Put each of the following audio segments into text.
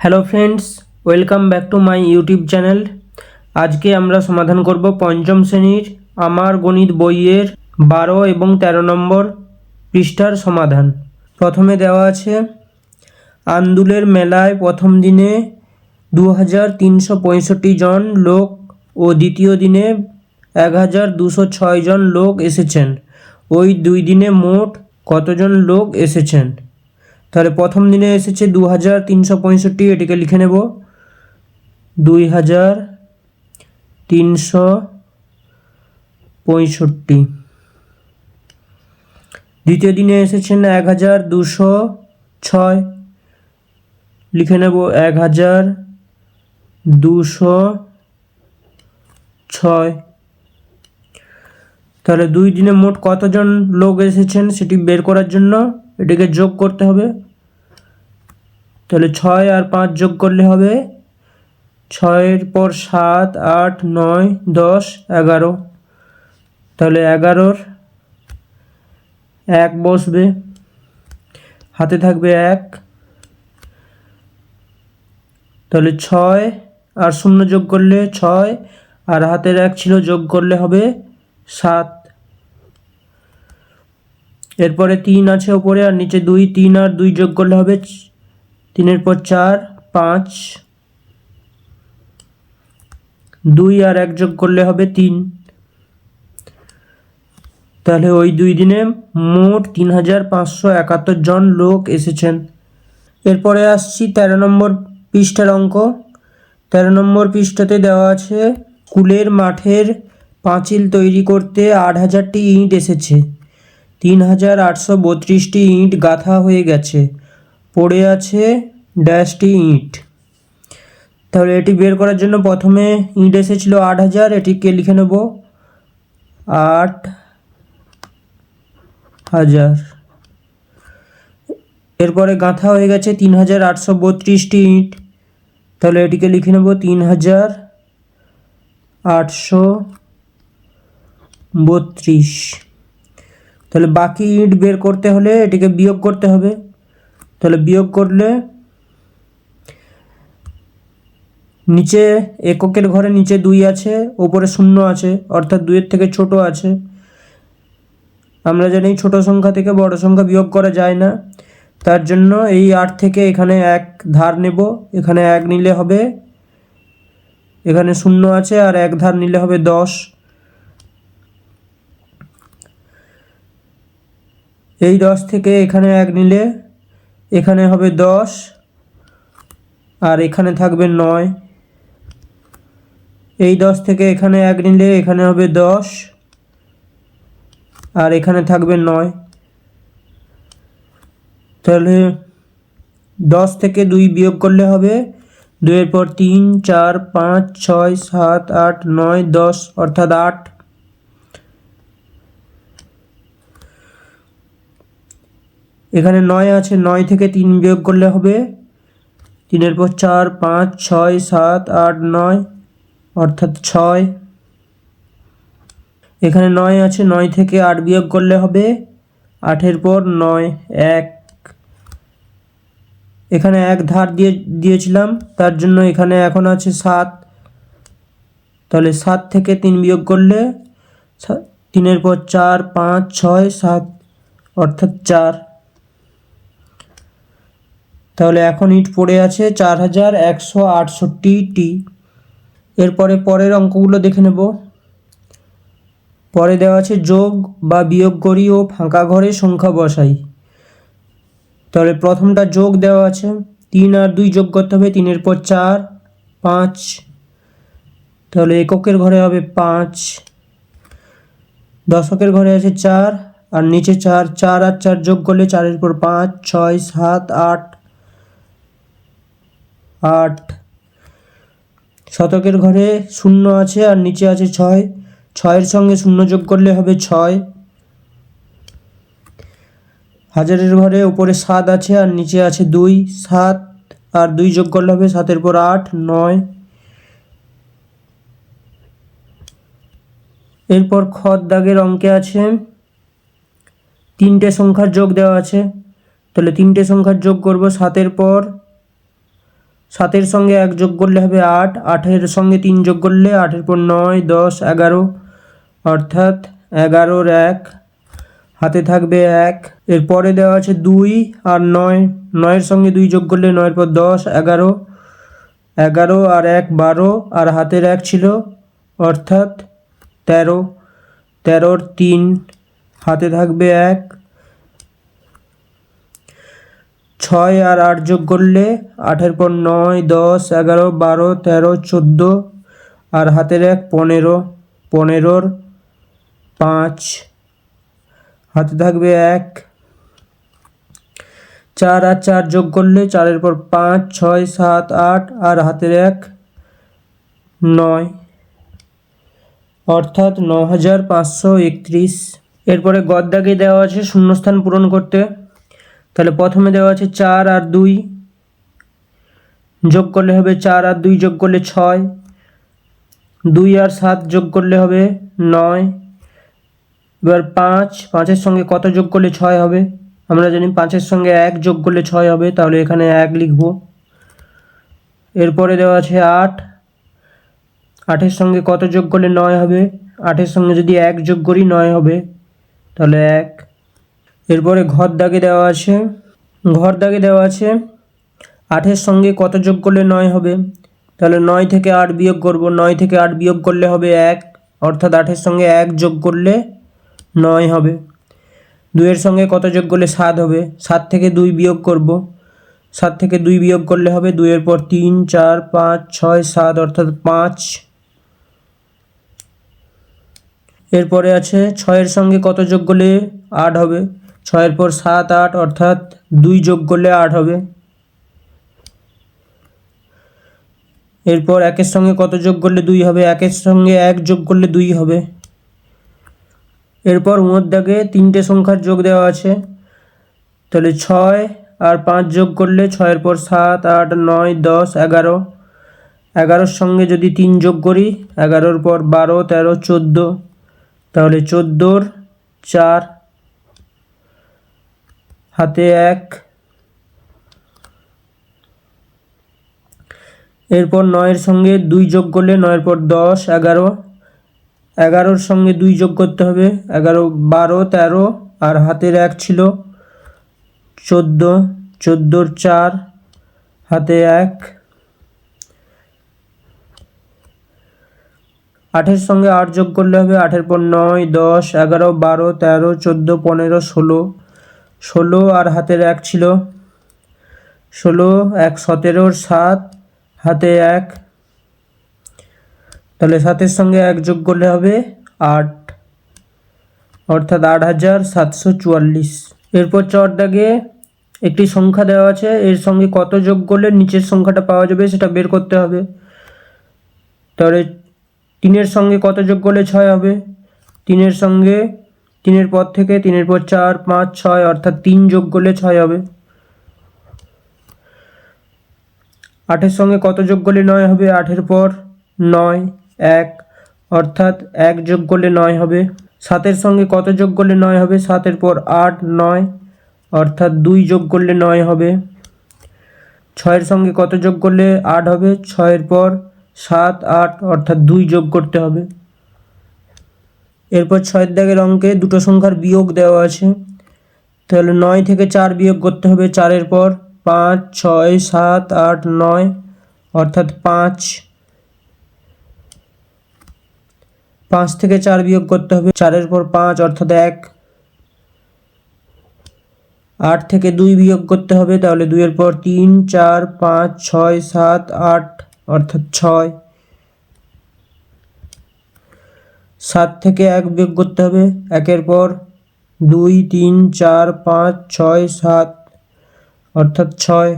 Hello friends welcome back to my YouTube channel আজকে আমরা সমাধান করব পঞ্চম শ্রেণির আমার গণিত বইয়ের বারো এবং তেরো নম্বর পৃষ্ঠার সমাধান। প্রথমে দেওয়া আছে, আন্দুলের মেলায় প্রথম দিনে দু হাজার তিনশো পঁয়ষট্টি জন লোক ও দ্বিতীয় দিনে এক হাজার দুশো ছয় জন লোক এসেছেন। ওই দুই দিনে মোট কতজন লোক এসেছেন? তাহলে প্রথম দিনে এসেছে দু হাজার তিনশো পঁয়ষট্টি, এটিকে লিখে নেব। দুই হাজার তিনশো পঁয়ষট্টি। দ্বিতীয় দিনে এসেছেন এক হাজার দুশো ছয়। লিখে নেব এক হাজার দুশো ছয়। তাহলে দুই দিনে মোট কতজন লোক এসেছেন সেটি বের করার জন্য? এটিকে যোগ করতে হবে। তাহলে ছয় আর পাঁচ যোগ করলে হবে ছয়ের পর সাত, আট, নয়, দশ, এগারো। তাহলে এগারোর এক বসবে। হাতে থাকবে এক। তাহলে ছয় আর শূন্য যোগ করলে ছয়, আর হাতের এক ছিল যোগ করলে হবে সাত। এরপরে তিন আছে ওপরে, আর নিচে দুই, তিন আর দুই যোগ করলে হবে তিনের পর চার, পাঁচ। দুই আর এক যোগ করলে হবে তিন। তাহলে ওই দুই দিনে মোট তিন হাজার পাঁচশো একাত্তর জন লোক এসেছেন। এরপরে আসছি তেরো নম্বর পৃষ্ঠার অঙ্ক। তেরো নম্বর পৃষ্ঠাতে দেওয়া আছে স্কুলের মাঠের পাঁচিল তৈরি করতে আট হাজারটি ইট এসেছে। তিন হাজার আটশো বত্রিশটি ইট গাঁথা হয়ে গেছে। পড়ে আছে ড্যাশটি ইট। তাহলে এটি বের করার জন্য প্রথমে ইট এসেছিল আট হাজার, এটিকে লিখে নেব আট হাজার। এরপরে গাঁথা হয়ে গেছে তিন হাজার আটশো বত্রিশটি ইট। তাহলে এটিকে লিখে নেব তিন হাজার আটশো বত্রিশ। তাহলে বাকি ইট বের করতে হলে এটিকে বিয়োগ করতে হবে। তাহলে বিয়োগ করলে নিচে এককের ঘরে নিচে দুই আছে, ওপরে শূন্য আছে, অর্থাৎ দুইয়ের থেকে ছোট আছে। আমরা জানি ছোট সংখ্যা থেকে বড় সংখ্যা বিয়োগ করা যায় না। তার জন্য এই আট থেকে এখানে এক ধার নেব। এখানে এক নিলে হবে, এখানে শূন্য আছে আর এক ধার নিলে হবে দশ। এই দশ থেকে এখানে এক নিলে এখানে হবে দশ, আর এখানে থাকবে নয়। এই দশ থেকে এখানে এক নিলে এখানে হবে দশ, আর এখানে থাকবে নয়। তাহলে দশ থেকে দুই বিয়োগ করলে হবে দুইয়ের পর তিন, চার, পাঁচ, ছয়, সাত, আট, নয়, দশ, অর্থাৎ আট। এখানে নয় আছে, নয় থেকে তিন বিয়োগ করলে হবে। তিনের পর চার, পাঁচ, ছয়, সাত, আট, নয়, অর্থাৎ ছয়। এখানে নয় আছে, নয় থেকে আট বিয়োগ করলে হবে। আটের পর নয়, এক। এখানে এক ধার দিয়ে, দিয়েছিলাম, তার জন্য এখানে এখন আছে সাত। তাহলে সাত থেকে তিন বিয়োগ করলে তিনের পর চার, পাঁচ, ছয়, সাত, অর্থাৎ চার। তাহলে এখন ইট পড়ে আছে চার হাজার একশো আটষট্টি টি এরপরে পরের অঙ্কগুলো দেখে নেব। পরে দেওয়া আছে যোগ বা বিয়োগ করি ও ফাঁকা ঘরে সংখ্যা বসাই। তাহলে প্রথমটা যোগ দেওয়া আছে, তিন আর দুই যোগ করতে হবে, তিনের পর চার, পাঁচ। তাহলে এককের ঘরে হবে পাঁচ। দশকের ঘরে আছে চার, আর নিচে চার চার আর চার যোগ করলে চারের পর পাঁচ, ছয়, সাত, আট আট। শতকের ঘরে শূন্য আছে আর নিচে আছে ছয়। ছয়ের সঙ্গে শূন্য যোগ করলে হবে ছয়। হাজারের ঘরে উপরে সাত আছে আর নিচে আছে দুই। সাত আর দুই যোগ করলে হবে সাতের পর আট, নয়। এরপর খদ দাগের অঙ্কে আছে। তিনটে সংখ্যার যোগ দেওয়া আছে। তাহলে তিনটে সংখ্যার যোগ করব সাতের পর সাতের সঙ্গে এক যোগ করলে হবে আট, আটের সঙ্গে তিন যোগ করলে আটের পর নয়, দশ, এগারো, অর্থাৎ এগারোর এক, হাতে থাকবে এক। এরপরে দেওয়া আছে দুই আর নয়। নয়ের সঙ্গে দুই যোগ করলে নয়ের পর দশ, এগারো। এগারো আর এক বারো আর হাতের এক ছিল, অর্থাৎ তেরো। তেরোর তিন, হাতে থাকবে এক। ছয় আর আট যোগ করলে আটের পর নয়, দশ, এগারো, বারো, তেরো, চোদ্দ আর হাতের এক পনেরো, পনেরোর পাঁচ। হাতে থাকবে এক। চার আর চার যোগ করলে চারের পর পাঁচ, ছয়, সাত, আট আর হাতের এক নয়। অর্থাৎ ন হাজার পাঁচশো একত্রিশ। এরপরে গদ্দাকে দেওয়া আছে শূন্যস্থান পূরণ করতে। তাহলে প্রথমে দেওয়া আছে চার আর দুই। যোগ করলে হবে চার আর দুই যোগ করলে ছয়। দুই আর সাত যোগ করলে হবে নয়। এবার পাঁচ, পাঁচের সঙ্গে কত যোগ করলে ছয় হবে? আমরা জানি পাঁচের সঙ্গে এক যোগ করলে ছয় হবে, তাহলে এখানে এক লিখব। এরপরে দেওয়া আছে আট। আটের সঙ্গে কত যোগ করলে নয় হবে? আটের সঙ্গে যদি এক যোগ করি নয় হবে, তাহলে এক। এরপরে ঘর দাগে দেওয়া আছে। ঘর দাগে দেওয়া আছে। আটের সঙ্গে কত যোগ করলে নয় হবে? তাহলে নয় থেকে আট বিয়োগ করব। নয় থেকে আট বিয়োগ করলে হবে এক। অর্থাৎ আটের সঙ্গে এক যোগ করলে নয় হবে। দুইয়ের সঙ্গে কত যোগ করলে সাত হবে? সাত থেকে দুই বিয়োগ করব। সাত থেকে দুই বিয়োগ করলে হবে দুইয়ের পর তিন, চার, পাঁচ, ছয়, সাত, অর্থাৎ পাঁচ। এরপরে আছে ছয়ের সঙ্গে কত যোগ করলে আট হবে? ছয়ের পর সাত, আট, অর্থাৎ দুই যোগ করলে আট হবে। এরপর একের সঙ্গে কত যোগ করলে দুই হবে? একের সঙ্গে এক যোগ করলে দুই হবে। এরপর মধ্যাগে তিনটে সংখ্যার যোগ দেওয়া আছে। তাহলে ছয় আর পাঁচ যোগ করলে ছয়ের পর সাত, আট, নয়, দশ, এগারো। এগারোর সঙ্গে যদি তিন যোগ করি, এগারোর পর বারো, তেরো, চোদ্দ। তাহলে চোদ্দোর চার হাতে এক। এরপর নয়ের সঙ্গে দুই যোগ করলে নয়ের পর দশ, এগারো। এগারোর সঙ্গে দুই যোগ করতে হবে, এগারো, বারো, তেরো। আর হাতের এক ছিল চোদ্দ, চোদ্দোর চার, হাতে এক। আটের সঙ্গে আট যোগ করলে হবে, আটের পর নয়, দশ, এগারো, বারো, তেরো, চোদ্দ, পনেরো, ষোলো। ষোলো আর হাতের এক ছিল। ষোলো, এক সতেরোর সাত, হাতে এক। তাহলে সাতের সঙ্গে এক যোগ করলে হবে আট। অর্থাৎ আট হাজার সাতশো চুয়াল্লিশ। এরপর চর দাগে একটি সংখ্যা দেওয়া আছে। এর সঙ্গে কত যোগ করলে নিচের সংখ্যাটা পাওয়া যাবে সেটা বের করতে হবে। তাহলে তিনের সঙ্গে কত যোগ করলে ছয় হবে? তিনের সঙ্গে তিনের পর থেকে তিনের পর চার, পাঁচ, ছয়, অর্থাৎ তিন যোগ করলে ছয় হবে। আটের সঙ্গে কত যোগ করলে নয় হবে? আটের পর নয়, এক, অর্থাৎ এক যোগ করলে নয় হবে। সাতের সঙ্গে কত যোগ করলে নয় হবে? সাতের পর আট, নয়, অর্থাৎ দুই যোগ করলে নয় হবে। ছয়ের সঙ্গে কত যোগ করলে আট হবে? ছয়ের পর সাত, আট, অর্থাৎ দুই যোগ করতে হবে। এরপর ছয়ের দাগের অঙ্কে দুটো সংখ্যার বিয়োগ দেওয়া আছে। তাহলে নয় থেকে চার বিয়োগ করতে হবে চারের পর। পাঁচ, ছয়, সাত, আট, নয়, অর্থাৎ পাঁচ। পাঁচ থেকে চার বিয়োগ করতে হবে চারের পর পাঁচ, অর্থাৎ এক। আট থেকে দুই বিয়োগ করতে হবে, তাহলে দুইয়ের পর তিন, চার, পাঁচ, ছয়, সাত, আট, অর্থাৎ ছয়। সাত থেকে এক বিয়োগ করতে হবে। একের পর দুই, তিন, চার, পাঁচ, ছয়, সাত, অর্থাৎ ছয়।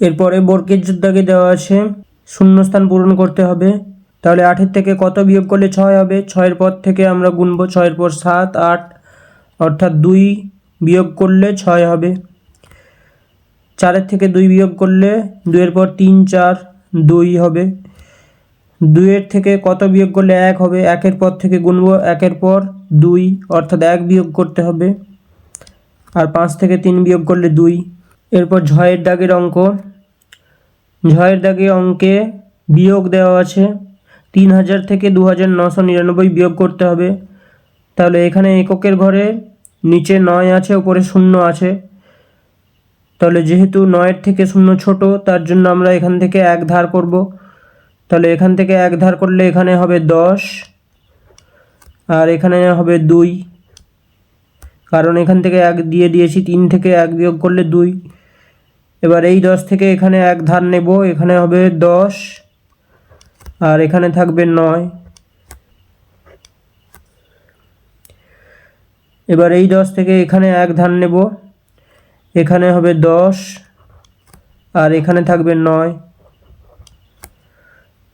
এরপরে বর্গের যোদ্ধাকে দেওয়া আছে, শূন্যস্থান পূরণ করতে হবে। তাহলে আটের থেকে কত বিয়োগ করলে ছয় হবে? ছয়ের পর থেকে আমরা গুনবো ছয়ের পর সাত, আট, অর্থাৎ দুই বিয়োগ করলে ছয় হবে। চারের থেকে দুই বিয়োগ করলে দুইয়ের পর তিন, চার, দুই হবে। দুইয়ের থেকে কত বিয়োগ করলে এক হবে? একের পর থেকে গুনবো। একের পর দুই, অর্থাৎ এক বিয়োগ করতে হবে। আর পাঁচ থেকে তিন বিয়োগ করলে দুই। এরপর ঝয়ের দাগের অঙ্ক। ঝয়ের দাগে অঙ্কে বিয়োগ দেওয়া আছে। তিন হাজার থেকে দু হাজার নশো নিরানব্বই বিয়োগ করতে হবে। তাহলে এখানে এককের ঘরে নিচে নয় আছে, উপরে শূন্য আছে। তাহলে যেহেতু নয়ের থেকে শূন্য ছোট, তার জন্য আমরা এখান থেকে এক ধার করব। তাহলে এখান থেকে এক ধার করলে এখানে হবে দশ, আর এখানে হবে দুই। কারণ এখান থেকে এক দিয়ে দিয়েছি, তিন থেকে এক বিয়োগ করলে দুই। এবার এই দশ থেকে এখানে এক ধার নেব, এখানে হবে দশ, আর এখানে থাকবে নয়। এবার এই দশ থেকে এখানে এক ধার নেব, এখানে হবে দশ, আর এখানে থাকবে নয়।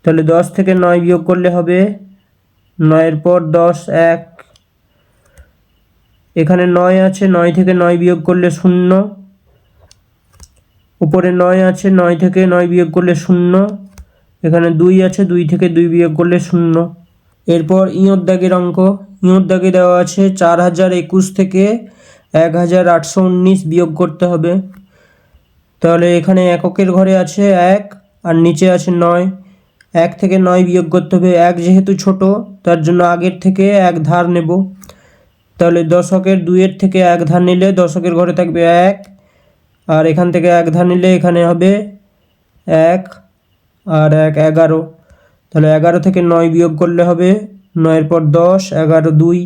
তাহলে দশ থেকে নয় বিয়োগ করলে হবে নয়ের পর দশ, এক। এখানে নয় আছে, নয় থেকে নয় বিয়োগ করলে শূন্য। উপরে নয় আছে, নয় থেকে নয় বিয়োগ করলে শূন্য। এখানে দুই আছে, দুই থেকে দুই বিয়োগ করলে শূন্য। এরপর ইঁয়র দাগের অঙ্ক। ইঁয়র দাগে দেওয়া আছে চার হাজার একুশ থেকে এক হাজার আটশো উনিশ বিয়োগ করতে হবে। তাহলে এখানে এককের ঘরে আছে এক আর নিচে আছে নয়। এক থেকে নয় বিয়োগ করতে হবে এক যেহেতু ছোট, তার জন্য আগের থেকে এক ধার নেব। তাহলে দশকের দুইয়ের থেকে এক ধার নিলে দশকের ঘরে থাকবে এক, আর এখান থেকে এক ধার নিলে এখানে হবে এক, আর এক এগারো। তাহলে এগারো থেকে নয় বিয়োগ করলে হবে নয়ের পর দশ, এগারো দুই।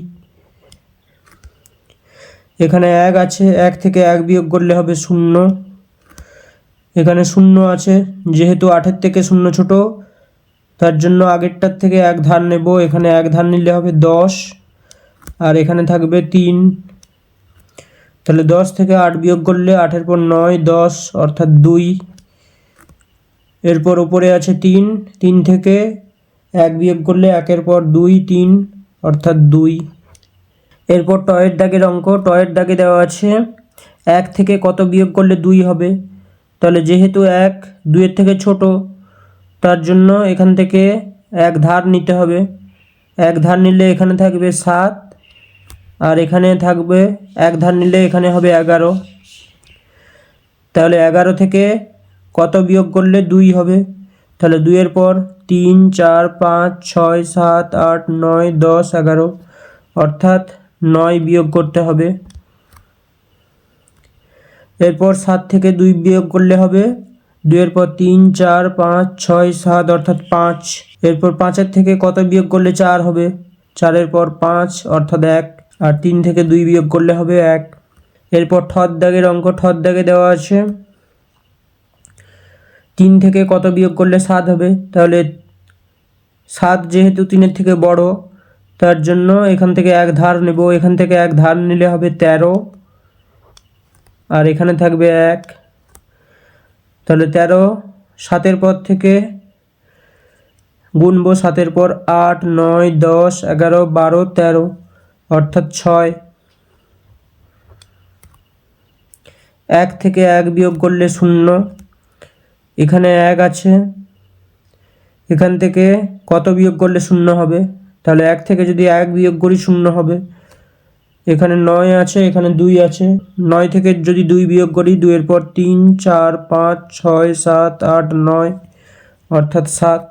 এখানে এক আছে, এক থেকে এক বিয়োগ করলে হবে শূন্য। এখানে শূন্য আছে, যেহেতু আটের থেকে শূন্য ছোট তার জন্য আগেরটার থেকে এক ধার নেব। এখানে এক ধার নিলে হবে দশ। আর এখানে থাকবে তিন। তাহলে দশ থেকে আট বিয়োগ করলে আটের পর নয়, দশ, অর্থাৎ দুই। এরপর ওপরে আছে তিন। তিন থেকে এক বিয়োগ করলে একের পর দুই, তিন, অর্থাৎ দুই। এরপর টয়ের দাগের অঙ্ক। টয়ের দাগে দেওয়া আছে এক থেকে কত বিয়োগ করলে দুই হবে? তাহলে যেহেতু এক, দুইয়ের থেকে ছোট তার জন্য এখান থেকে এক ধার নিতে হবে। এক ধার নিলে এখানে থাকবে সাত, আর এখানে থাকবে, এক ধার নিলে এখানে হবে এগারো। তাহলে এগারো থেকে কত বিয়োগ করলে দুই হবে? তাহলে দুইয়ের পর তিন, চার, পাঁচ, ছয়, সাত, আট, নয়, দশ, এগারো, অর্থাৎ নয় বিয়োগ করতে হবে। এরপর সাত থেকে দুই বিয়োগ করলে হবে দুইয়ের পর তিন, চার, পাঁচ, ছয়, সাত, অর্থাৎ পাঁচ। এরপর পাঁচের থেকে কত বিয়োগ করলে চার হবে? চারের পর পাঁচ, অর্থাৎ এক। আর তিন থেকে দুই বিয়োগ করলে হবে এক। এরপর ঠদ দাগের অঙ্ক, ঠদ দাগে দেওয়া আছে। তিন থেকে কত বিয়োগ করলে সাত হবে? তাহলে সাত যেহেতু তিনের থেকে বড়, তার জন্য এখান থেকে এক ধার নেব। এখান থেকে এক ধার নিলে হবে তেরো। আর এখানে থাকবে এক। তাহলে তেরো, সাতের পর থেকে গুনবো সাতের পর আট, নয়, দশ, এগারো, বারো, তেরো, অর্থাৎ ছয়। এক থেকে এক বিয়োগ করলে শূন্য। এখানে এক আছে। এখান থেকে কত বিয়োগ করলে শূন্য হবে? তাহলে এক থেকে যদি এক বিয়োগ করি শূন্য হবে। এখানে নয় আছে, এখানে দুই আছে। নয় থেকে যদি দুই বিয়োগ করি, দুইয়ের পর তিন, চার, পাঁচ, ছয়, সাত, আট, নয়, অর্থাৎ সাত।